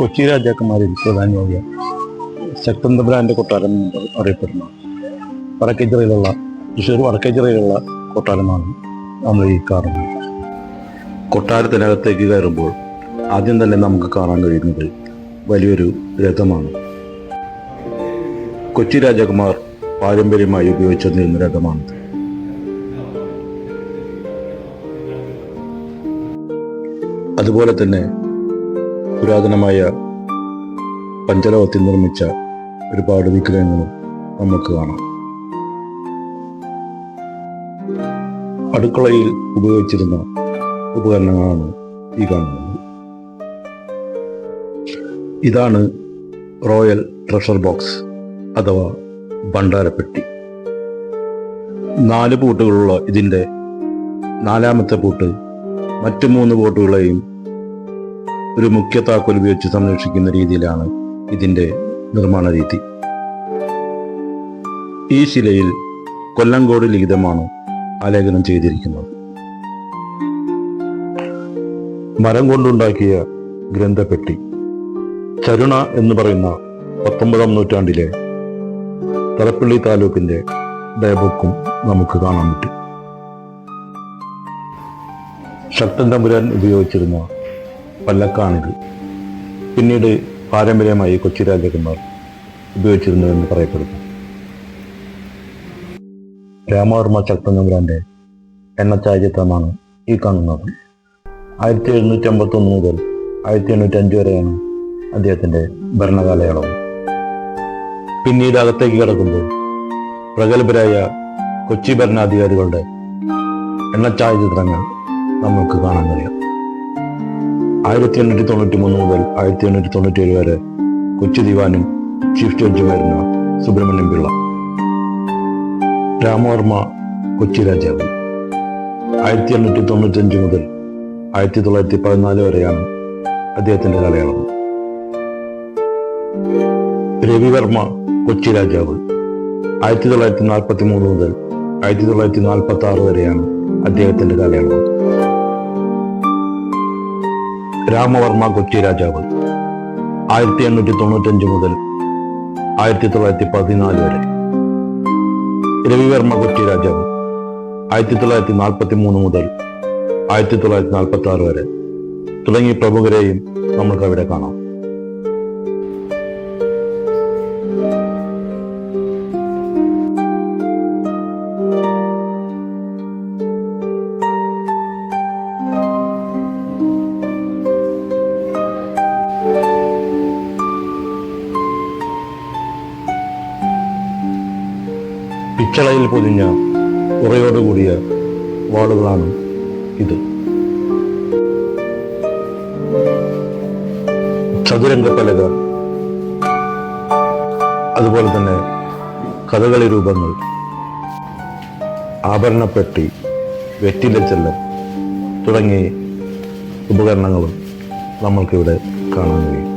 കൊച്ചി രാജാക്കന്മാരിൽ പ്രധാനമായ ശക്തൻ തമ്പുരാന്റെ കൊട്ടാരം അറിയപ്പെടുന്ന. വടക്കേച്ചിറയിലുള്ള തൃശ്ശൂർ വടക്കേച്ചിറയിലുള്ള കൊട്ടാരമാണ് നമ്മൾ ഈ കാണുന്നത്. കൊട്ടാരത്തിനകത്തേക്ക് കയറുമ്പോൾ ആദ്യം തന്നെ നമുക്ക് കാണാൻ കഴിയുന്നത് വലിയൊരു രഥമാണ്. കൊച്ചി രാജകുമാർ പാരമ്പര്യമായി ഉപയോഗിച്ചിരുന്ന രഥമാണ്. അതുപോലെ തന്നെ പുരാതനമായ പഞ്ചലോകത്തിൽ നിർമ്മിച്ച ഒരുപാട് വിഗ്രഹങ്ങളും നമുക്ക് കാണാം. അടുക്കളയിൽ ഉപയോഗിച്ചിരുന്ന ഉപകരണങ്ങളാണ് ഈ കാണുന്നത്. ഇതാണ് റോയൽ ട്രഷർ ബോക്സ് അഥവാ ഭണ്ഡാരപ്പെട്ടി. നാല് പൂട്ടുകളുള്ള ഇതിന്റെ നാലാമത്തെ പൂട്ട് മറ്റു മൂന്ന് പൂട്ടുകളെയും ഒരു മുഖ്യ താക്കോൽ ഉപയോഗിച്ച് സംരക്ഷിക്കുന്ന രീതിയിലാണ് ഇതിന്റെ നിർമ്മാണ രീതി. ഈ ശിലയിൽ കൊല്ലങ്കോട് ലിഖിതമാണ് ആലേഖനം ചെയ്തിരിക്കുന്നത്. മരം കൊണ്ടുണ്ടാക്കിയ ഗ്രന്ഥപ്പെട്ടി ചരുണ എന്ന് പറയുന്ന പത്തൊമ്പതാം നൂറ്റാണ്ടിലെ തലപ്പള്ളി താലൂക്കിന്റെ ഡയബുക്കും നമുക്ക് കാണാൻ പറ്റും. ശക്തൻ തമ്പുരാൻ ഉപയോഗിച്ചിരുന്ന പല്ലക്കാണിത്. പിന്നീട് പാരമ്പര്യമായി കൊച്ചി രാജകുമാർ ഉപയോഗിച്ചിരുന്നുവെന്ന് പറയപ്പെടുന്നു. രാമവർമ്മ ശക്തൻ തമ്പുരാന്റെ എണ്ണച്ചായ ചിത്രമാണ് ഈ കാണുന്നത്. ആയിരത്തി എഴുന്നൂറ്റി അമ്പത്തി ഒന്ന് മുതൽ ആയിരത്തി എണ്ണൂറ്റി അഞ്ച് വരെയാണ് അദ്ദേഹത്തിന്റെ ഭരണകാലയളവ്. പിന്നീട് അകത്തേക്ക് കിടക്കുമ്പോൾ പ്രഗത്ഭരായ കൊച്ചി ഭരണാധികാരികളുടെ എണ്ണച്ചായ ചിത്രങ്ങൾ നമുക്ക് കാണാൻ കഴിയും. ആയിരത്തി എണ്ണൂറ്റി തൊണ്ണൂറ്റി മൂന്ന് മുതൽ ആയിരത്തി എണ്ണൂറ്റി തൊണ്ണൂറ്റി ഏഴ് വരെ കൊച്ചു ദിവാനും ചീഫ് ജഡ്ജുമായിരുന്ന സുബ്രഹ്മണ്യം പിള്ള രാമവർമ്മ കൊച്ചി രാജാവ്. ആയിരത്തി എണ്ണൂറ്റി തൊണ്ണൂറ്റഞ്ച് മുതൽ ആയിരത്തി തൊള്ളായിരത്തി പതിനാല് വരെയാണ് അദ്ദേഹത്തിന്റെ കാലയളവ് രവിവർമ്മ കൊച്ചി രാജാവ്. ആയിരത്തി തൊള്ളായിരത്തി നാൽപ്പത്തി മൂന്ന് മുതൽ ആയിരത്തി തൊള്ളായിരത്തി നാൽപ്പത്തി ആറ് വരെയാണ് അദ്ദേഹത്തിന്റെ കാലയളവ് രാമവർമ്മ കൊച്ചി രാജാവ്. ആയിരത്തി എണ്ണൂറ്റി തൊണ്ണൂറ്റഞ്ച് മുതൽ ആയിരത്തി തൊള്ളായിരത്തി പതിനാല് വരെ. രവിവർമ്മ കൊച്ചി രാജാവ് ആയിരത്തി തൊള്ളായിരത്തി നാൽപ്പത്തി മൂന്ന് മുതൽ ആയിരത്തി തൊള്ളായിരത്തി നാൽപ്പത്തി ആറ് വരെ. തുടങ്ങിയ പ്രമുഖരെയും നമുക്ക് അവിടെ കാണാം. പിച്ചളയിൽ പൊതിഞ്ഞ ഉറയോടുകൂടിയ വാളുകളാണ് ഇത്. ചതുരംഗ പലക അതുപോലെ തന്നെ കഥകളി രൂപങ്ങൾ ആഭരണപ്പെട്ടി വെറ്റില ചെല്ലം തുടങ്ങിയ ഉപകരണങ്ങളും നമ്മൾക്കിവിടെ കാണാൻ കഴിയും.